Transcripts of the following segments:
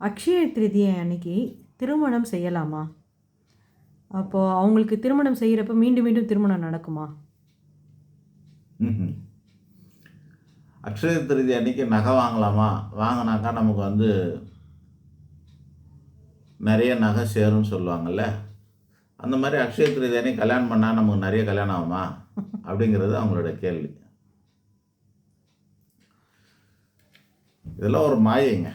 அக்ஷய திருதியை அன்னைக்கு திருமணம் செய்யலாமா? அப்போது அவங்களுக்கு திருமணம் செய்கிறப்ப மீண்டும் மீண்டும் திருமணம் நடக்குமா? அக்ஷய திருதி அன்னைக்கு நகை வாங்கலாமா? வாங்கினாக்கா நமக்கு வந்து நிறைய நகை சேரும்னு சொல்லுவாங்கல்ல. அந்த மாதிரி அக்ஷய திருதி அன்னைக்கு கல்யாணம் பண்ணால் நமக்கு நிறைய கல்யாணம் ஆகுமா? அப்படிங்கிறது அவங்களோட கேள்வி. இதெல்லாம் ஒரு மாயைங்க.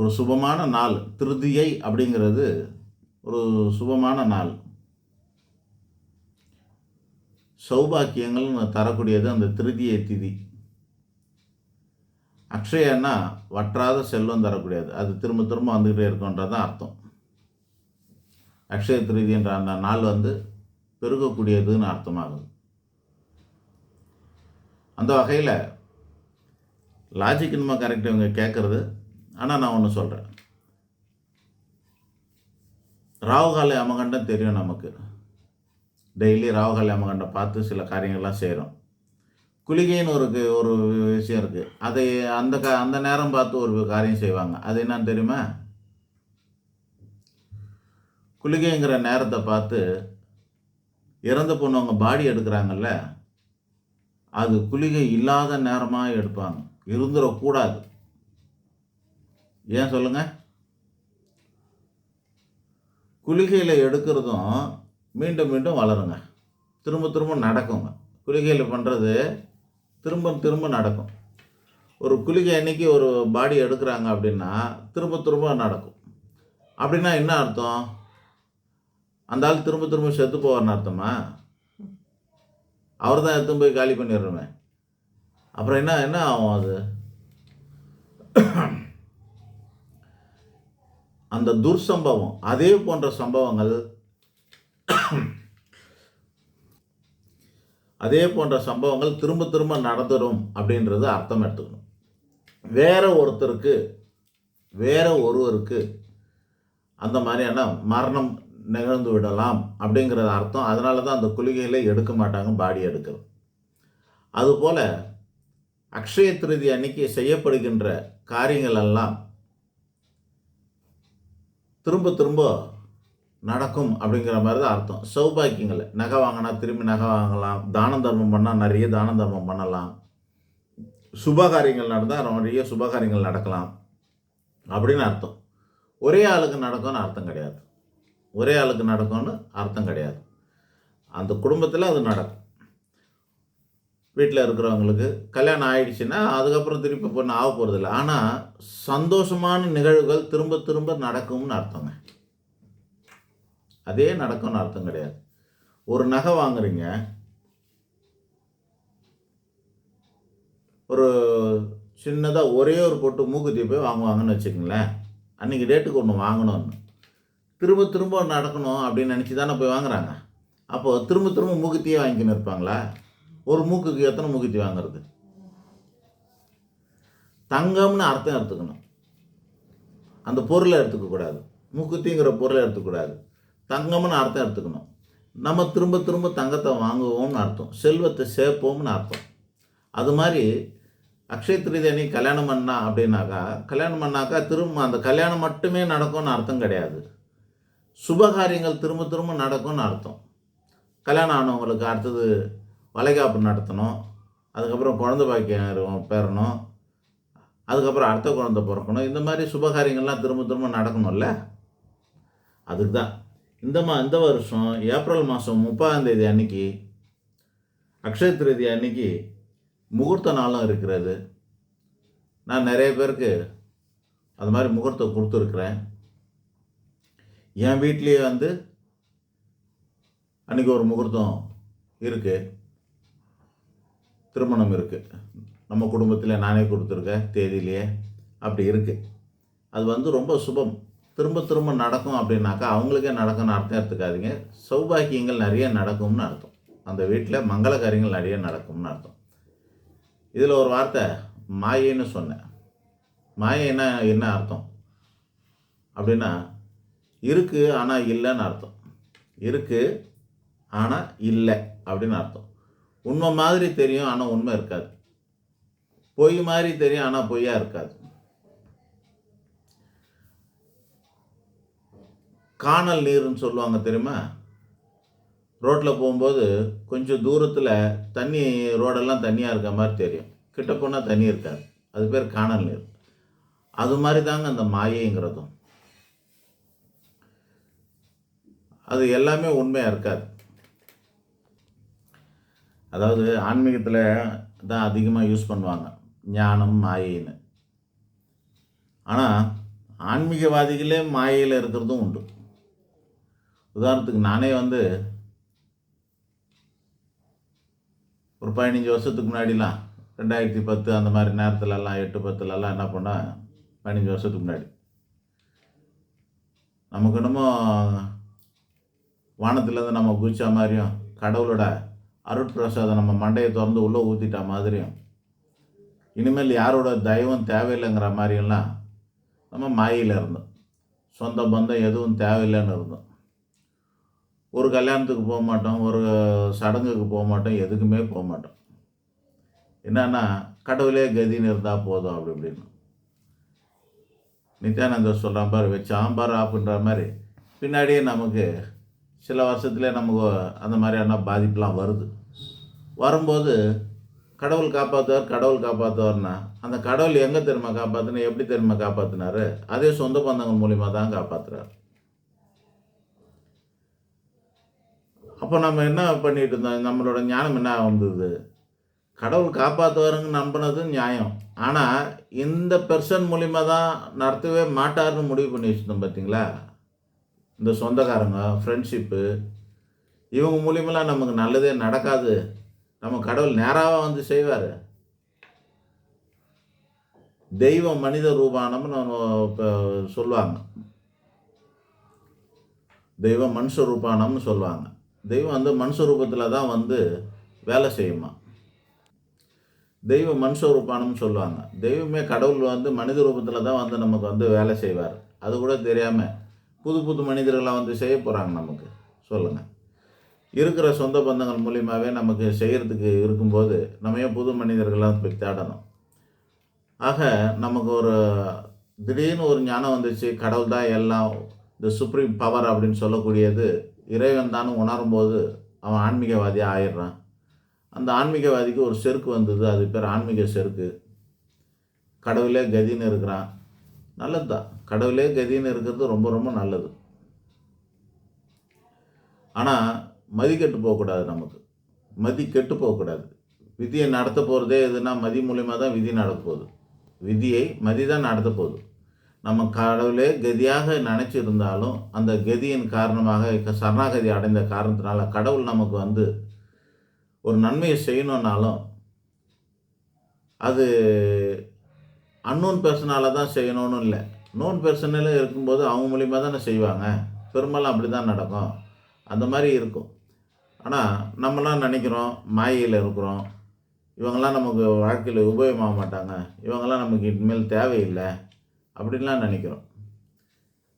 ஒரு சுபமான நாள் திருதியை அப்படிங்கிறது ஒரு சுபமான நாள். சௌபாக்கியங்கள் தரக்கூடியது அந்த திருதியை திதி. அக்ஷயன்னா வற்றாத செல்வம் தரக்கூடியது. அது திரும்ப திரும்ப வந்துக்கிட்டே இருக்குன்றது தான் அர்த்தம். அக்ஷய திருதின்ற அந்த நாள் வந்து பெருகக்கூடியதுன்னு அர்த்தமாகுது. அந்த வகையில் லாஜிக் நம்ம கரெக்ட் இவங்க கேட்குறது ஆனால் நான் ஒன்று சொல்கிறேன் ராகுகால யமகண்டம் தெரியும் நமக்கு. டெய்லி ராகுகால யமகண்டம் பார்த்து சில காரியங்கள்லாம் செய்கிறோம் குளிகைன்னு ஒரு ஒரு விஷயம் இருக்குது அதை அந்த க அந்த நேரம் பார்த்து ஒரு காரியம் செய்வாங்க. அது என்னன்னு தெரியுமா? குளிகைங்கிற நேரத்தை பார்த்து இறந்து போனவங்க பாடி எடுக்கிறாங்கல்ல அது குளிகை இல்லாத நேரமாக எடுப்பாங்க. இருந்துடக்கூடாது ஏன் சொல்லுங்கள் குளிகையில் எடுக்கிறதும் மீண்டும் மீண்டும் வளருங்க. திரும்ப திரும்ப நடக்குங்க. குளிகையில் பண்ணுறது திரும்ப திரும்ப நடக்கும். ஒரு குளிகை அன்னைக்கு ஒரு பாடி எடுக்கிறாங்க அப்படின்னா திரும்ப திரும்ப நடக்கும். அப்படின்னா என்ன அர்த்தம்? அந்த ஆள் திரும்ப திரும்ப செத்து போவார்னு அர்த்தமா? அவர் தான் எடுத்து போய் காலி பண்ணிடுறோமே. அப்புறம் என்ன என்ன ஆகும் அது? அந்த துர்சம்பவம் அதே போன்ற சம்பவங்கள் அதே போன்ற சம்பவங்கள் திரும்ப திரும்ப நடந்துடும் அப்படின்றது அர்த்தம் எடுத்துக்கணும். வேற ஒருத்தருக்கு வேற ஒருவருக்கு அந்த மாதிரியான மரணம் நிகழ்ந்து விடலாம் அப்படிங்கிறது அர்த்தம். அதனால தான் அந்த குளிகையில் எடுக்க மாட்டாங்க பாடி எடுக்கிறது அதுபோல் அக்ஷய திருதி அன்னைக்கு செய்யப்படுகின்ற காரியங்கள் எல்லாம் திரும்ப திரும்ப நடக்கும் அப்படிங்கிற மாதிரி தான் அர்த்தம். சௌபாக்கியங்கள். நகை வாங்கினா திரும்பி நகை வாங்கலாம். தான தர்மம் பண்ணால் நிறைய தான தர்மம் பண்ணலாம். சுபகாரியங்கள் நடந்தால் நிறைய சுபகாரியங்கள் நடக்கலாம் அப்படின்னு அர்த்தம். ஒரே ஆளுக்கு நடக்கும்னு அர்த்தம் கிடையாது. ஒரே ஆளுக்கு நடக்கும்னு அர்த்தம் கிடையாது. அந்த குடும்பத்தில் அது நடக்கும். வீட்டில் இருக்கிறவங்களுக்கு கல்யாணம் ஆயிடுச்சுன்னா அதுக்கப்புறம் திருப்பி பொண்ணு ஆக போகிறதில்ல ஆனால் சந்தோஷமான நிகழ்வுகள் திரும்ப திரும்ப நடக்கும்னு அர்த்தங்க. அதே நடக்கும்னு அர்த்தம் கிடையாது. ஒரு நகை வாங்குறீங்க. ஒரு சின்னதாக ஒரே ஒரு பொட்டு மூக்குத்தி போய் வாங்குவாங்கன்னு வச்சுக்கோங்களேன். அன்றைக்கி டேட்டுக்கு ஒன்று வாங்கணும்னு. திரும்ப திரும்ப நடக்கணும் அப்படின்னு நினச்சி தானே போய் வாங்குறாங்க. அப்போது திரும்ப திரும்ப மூக்குத்தியே வாங்கிக்கின்னு இருப்பாங்களா? ஒரு மூக்குக்கு எத்தனை மூக்குத்தி வாங்குறது? தங்கம்னு அர்த்தம் எடுத்துக்கணும். அந்த பொருளை எடுத்துக்கக்கூடாது மூக்குத்திங்கிற பொருளை எடுத்துக்கூடாது தங்கம்னு அர்த்தம் எடுத்துக்கணும். நம்ம திரும்ப திரும்ப தங்கத்தை வாங்குவோம்னு அர்த்தம். செல்வத்தை சேர்ப்போம்னு அர்த்தம். அது மாதிரி அக்ஷய திருதி கல்யாணம் பண்ணா அப்படின்னாக்கா கல்யாணம் பண்ணாக்கா திரும்ப அந்த கல்யாணம் மட்டுமே நடக்கும்னு அர்த்தம் கிடையாது. சுபகாரியங்கள் திரும்ப திரும்ப நடக்கும்னு அர்த்தம். கல்யாணம் ஆனவங்களுக்கு அடுத்தது வளைகாப்பு நடத்தணும் அதுக்கப்புறம் குழந்தை பாக்கியம் பெறணும் அதுக்கப்புறம் அடுத்த குழந்தை பிறக்கணும். இந்த மாதிரி சுபகாரியங்கள்லாம் திரும்ப திரும்ப நடக்கணும்ல? அதுக்கு தான். இந்த மா இந்த வருஷம் ஏப்ரல் மாதம் முப்பதாம் தேதி அன்னைக்கு அக்ஷய திருதி அன்னைக்கு முகூர்த்த நாளும் இருக்கிறது. நான் நிறைய பேருக்கு அது மாதிரி முகூர்த்தம் கொடுத்துருக்குறேன். என் வீட்லேயே வந்து அன்றைக்கி ஒரு முகூர்த்தம் இருக்குது திருமணம் இருக்குது நம்ம குடும்பத்தில் நானே கொடுத்துருக்கேன் தேதியிலேயே. அப்படி இருக்குது அது வந்து ரொம்ப சுபம். திரும்ப திரும்ப நடக்கும் அப்படின்னாக்கா அவங்களுக்கே நடக்கும்னு அர்த்தம் எடுத்துக்காதீங்க. சௌபாக்கியங்கள் நிறைய நடக்கும்னு அர்த்தம். அந்த வீட்டில் மங்கள காரியங்கள் நிறைய நடக்கும்னு அர்த்தம். இதில் ஒரு வார்த்தை மாயைன்னு சொன்னேன். மாயைன்னா என்ன அர்த்தம்? அப்படின்னா இருக்குது ஆனால் இல்லைன்னு அர்த்தம். இருக்குது ஆனால் இல்லை அப்படின்னு அர்த்தம். உண்மை மாதிரி தெரியும் ஆனால் உண்மை இருக்காது. பொய் மாதிரி தெரியும் ஆனால் பொய்யா இருக்காது. காணல் நீர்னு சொல்லுவாங்க தெரியுமா? ரோட்டில் போகும்போது கொஞ்சம் தூரத்தில் தண்ணி ரோடெல்லாம் தண்ணியாக இருக்க மாதிரி தெரியும். கிட்ட போனால் தண்ணி இருக்காது. அது பேர் காணல் நீர். அது மாதிரி தாங்க அந்த மாயைங்கிறதும். அது எல்லாமே உண்மையாக இருக்காது. அதாவது ஆன்மீகத்தில் தான் அதிகமாக யூஸ் பண்ணுவாங்க. ஞானம் மாயின்னு. ஆனால் ஆன்மீகவாதிகளே மாயையில் இருக்கிறதும் உண்டு. உதாரணத்துக்கு நானே வந்து ஒரு பதினஞ்சு வருஷத்துக்கு முன்னாடிலாம் ரெண்டாயிரத்தி பத்து அந்த மாதிரி நேரத்துலலாம் எட்டு பத்துலலாம் என்ன பண்ணேன்? பதினஞ்சு வருஷத்துக்கு முன்னாடி. நமக்கு என்னமோ வானத்துலேருந்து நம்ம குதிச்ச மாதிரியும் கடவுளோட அருட்பிரசாதம் நம்ம மண்டையை திறந்து உள்ளே ஊற்றிட்ட மாதிரியும். இனிமேல் யாரோட தயவும் தேவையில்லைங்கிற மாதிரியெல்லாம் நம்ம மாயில் இருந்தோம். சொந்த பந்தம் எதுவும் தேவையில்லைன்னு இருந்தோம். ஒரு கல்யாணத்துக்கு போக மாட்டோம் ஒரு சடங்குக்கு போக மாட்டோம் எதுக்குமே போக மாட்டோம். என்னன்னா கடவுளே கதின்னு இருந்தால் போதும் அப்படி இப்படின்னு. நித்யானந்தர் சொல்கிறான் பாரு வச்சான் பாரு அப்படின்ற மாதிரி. பின்னாடியே நமக்கு சில வருஷத்துலேயே நமக்கு அந்த மாதிரியான பாதிப்புலாம் வருது. வரும்போது கடவுள் காப்பாற்றுவார் கடவுள் காப்பாற்றுவார்னா அந்த கடவுள் எங்கே தெரியுமா காப்பாற்றுனா எப்படி தெரியுமா காப்பாற்றினாரு அதே சொந்த பந்தங்கள் மூலிமா தான் காப்பாற்றுறாரு அப்போ நம்ம என்ன பண்ணிட்டு இருந்தோம்? நம்மளோட ஞானம் என்ன வந்தது? கடவுள் காப்பாற்றுவாருங்க நம்பினது நியாயம். ஆனால் இந்த பெர்சன் மூலிமா தான் நடத்தவே மாட்டார்னு முடிவு பண்ணி வச்சுருந்தோம் பார்த்தீங்களா இந்த சொந்தக்காரங்க ஃப்ரெண்ட்ஷிப்பு இவங்க மூலியமெல்லாம் நமக்கு நல்லதே நடக்காது. நம்ம கடவுள் நேராக வந்து செய்வார். தெய்வம் மனித ரூபானம்னு இப்போ சொல்லுவாங்க. தெய்வம் மனுஷ ரூபானம்னு சொல்லுவாங்க. தெய்வம் வந்து மனுஷ ரூபத்தில் தான் வந்து வேலை செய்யுமா? தெய்வம் மனுஷ ரூபானம்னு சொல்லுவாங்க. தெய்வமே கடவுள் வந்து மனித ரூபத்தில் தான் வந்து நமக்கு வந்து வேலை செய்வார். அது கூட தெரியாமல் புது புது மனிதர்களாக வந்து செய்ய போகிறாங்க நமக்கு. சொல்லுங்கள் இருக்கிற சொந்த பந்தங்கள் மூலியமாகவே நமக்கு செய்கிறதுக்கு இருக்கும்போது நம்ம ஏன் புது மனிதர்களாக போய் தேடணும்? ஆக நமக்கு ஒரு திடீர்னு ஒரு ஞானம் வந்துச்சு கடவுள் தான் எல்லாம் இந்த சுப்ரீம் பவர் அப்படின்னு சொல்லக்கூடியது இறைவன் தான் உணரும்போது அவன் ஆன்மீகவாதியாக ஆயிடுறான். அந்த ஆன்மீகவாதிக்கு ஒரு செருக்கு வந்தது அது பேர் ஆன்மீக செருக்கு. கடவுளே கதின்னு இருக்கிறான். நல்லது தான் கடவுளே கதின்னு இருக்கிறது ரொம்ப ரொம்ப நல்லது. ஆனால் மதி கெட்டு போகக்கூடாது நமக்கு. மதி கெட்டு போகக்கூடாது. விதியை நடத்த போகிறதே எதுனா மதி மூலிமா தான் விதி நடக்க போகுது. விதியை மதி தான் நடத்த போகுது. நம்ம கடவுளே கதியாக நினச்சிருந்தாலும் அந்த கதியின் காரணமாக சரணாகதி அடைந்த காரணத்தினால கடவுள் நமக்கு வந்து ஒரு நன்மையை செய்யணுன்னாலும் அது அன்னோன் பர்சனால தான் செய்யணும்னு இல்லை. நோன் பர்சனில் இருக்கும்போது அவங்க மூலிமா தானே செய்வாங்க. பெரும்பாலும் அப்படி தான் நடக்கும். அந்த மாதிரி இருக்கும். ஆனால் நம்மளாம் நினைக்கிறோம் மாயையில் இருக்கிறோம். இவங்கெல்லாம் நமக்கு வாழ்க்கையில் உபயோகமாக மாட்டாங்க. இவங்கெல்லாம் நமக்கு இனிமேல் தேவையில்லை அப்படின்லாம் நினைக்கிறோம்.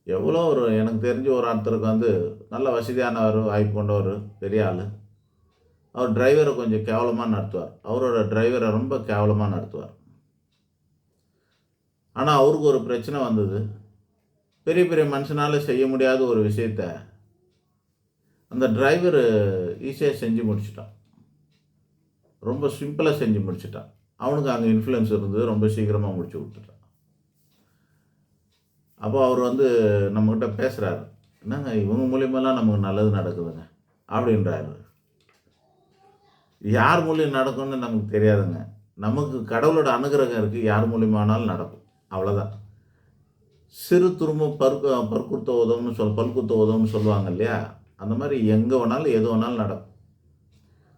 எவ்வளோ ஒரு எனக்கு தெரிஞ்ச ஒரு ஒருத்தருக்கு வந்து நல்ல வசதியானவர் வாய்ப்பு கொண்டவர் பெரிய ஆள். அவர் டிரைவரை கொஞ்சம் கேவலமாக நடத்துவார். அவரோட டிரைவரை ரொம்ப கேவலமாக நடத்துவார். ஆனால் அவருக்கு ஒரு பிரச்சனை வந்தது. பெரிய பெரிய மனுஷனால் செய்ய முடியாத ஒரு விஷயத்த அந்த டிரைவர் ஈஸியாக செஞ்சு முடிச்சிட்டான். ரொம்ப சிம்பிளாக செஞ்சு முடிச்சிட்டான். அவனுக்கு அங்கே இன்ஃப்ளூயன்ஸ் இருந்தது ரொம்ப சீக்கிரமாக முடிச்சு விட்டுட்டான் அப்போ அவர் வந்து நம்மக்கிட்ட பேசுகிறாரு என்னங்க இவங்க மூலியமெல்லாம் நமக்கு நல்லது நடக்குதுங்க அப்படின்றாரு. யார் மூலியம் நடக்கும்னு நமக்கு தெரியாதுங்க. நமக்கு கடவுளோட அனுகிரகம் இருக்குது யார் மூலியமானாலும் நடக்கும். அவ்வளோதான் சிறு துரும்பு பருக்கு பற்குத்த உதவும்னு சொல் பல்குத்த உதவுன்னு சொல்லுவாங்க இல்லையா? அந்த மாதிரி எங்கே வேணாலும் எது வேணாலும் நடக்கும்.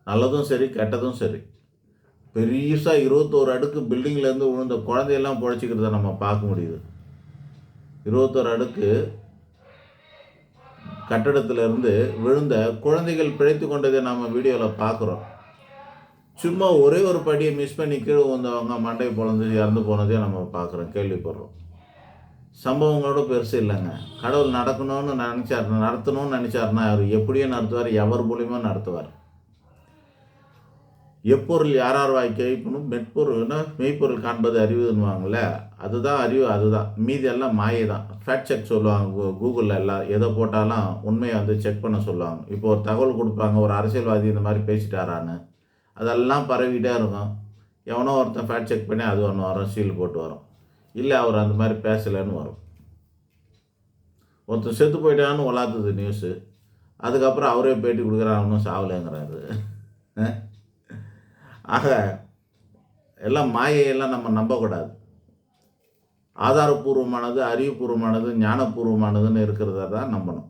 நல்லதும் சரி கெட்டதும் சரி. பெருசாக இருபத்தோரு அடுக்கு பில்டிங்லேருந்து விழுந்த குழந்தையெல்லாம் பிழைச்சிக்கிறத நம்ம பார்க்க முடியுது. இருபத்தோரு அடுக்கு கட்டடத்திலிருந்து விழுந்த குழந்தைகள் பிழைத்து கொண்டதை நம்ம வீடியோவில் பார்க்குறோம். சும்மா ஒரே ஒரு படியை மிஸ் பண்ணி கீழே வந்தவங்க மண்டை பொழந்து இறந்து போனதே நம்ம பார்க்குறோம் கேள்விப்படுறோம். சம்பவங்களோட பெருசு இல்லைங்க. கடவுள் நடக்கணும்னு நினச்சார் நடத்தணும்னு நினச்சாருன்னா அவர் எப்படியும் நடத்துவார் எவர் மூலியமாக நடத்துவார். எப்பொருள் யாரார் வாய் கேட்கணும் மெட்பொருள்னா மெய்ப்பொருள் காண்பது அறிவுன்னுவாங்கள்ல அதுதான் அறிவு அதுதான். மீதி எல்லாம் மாயை தான் ஃபேக்ட் செக் சொல்லுவாங்க கூ- கூகுளில் எல்லாம் எதை போட்டாலும் உண்மையை வந்து செக் பண்ண சொல்லுவாங்க. இப்போ ஒரு தகவல் கொடுப்பாங்க ஒரு அரசியல்வாதி இந்த மாதிரி பேசிட்டாரான்னு அதெல்லாம் பரவிட்டே இருக்கும். எவனோ ஒருத்தன் ஃபேக்ட் செக் பண்ணி அது ஒன்று வரும் சீல் போட்டு வரும். இல்லை அவர் அந்த மாதிரி பேசலைன்னு வரும். ஒருத்தன் செத்து போயிட்டான்னு உலாத்துது நியூஸு அதுக்கப்புறம் அவரே பேட்டி கொடுக்குறாரு அவனும் சாவலைங்கிறாரு. ஆக எல்லாம் மாயையெல்லாம் நம்ம நம்பக்கூடாது. ஆதாரபூர்வமானது அறிவுபூர்வமானது ஞானபூர்வமானதுன்னு இருக்கிறத தான் நம்பணும்.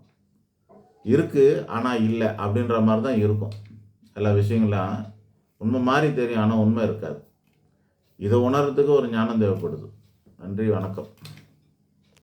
இருக்குது ஆனால் இல்லை அப்படின்ற மாதிரி தான் இருக்கும். எல்லா விஷயங்களும் உண்மை மாதிரி தெரியும் ஆனால் உண்மை இருக்காது. இதை உணர்றதுக்கு ஒரு ஞானம் தேவைப்படுது. நன்றி வணக்கம்.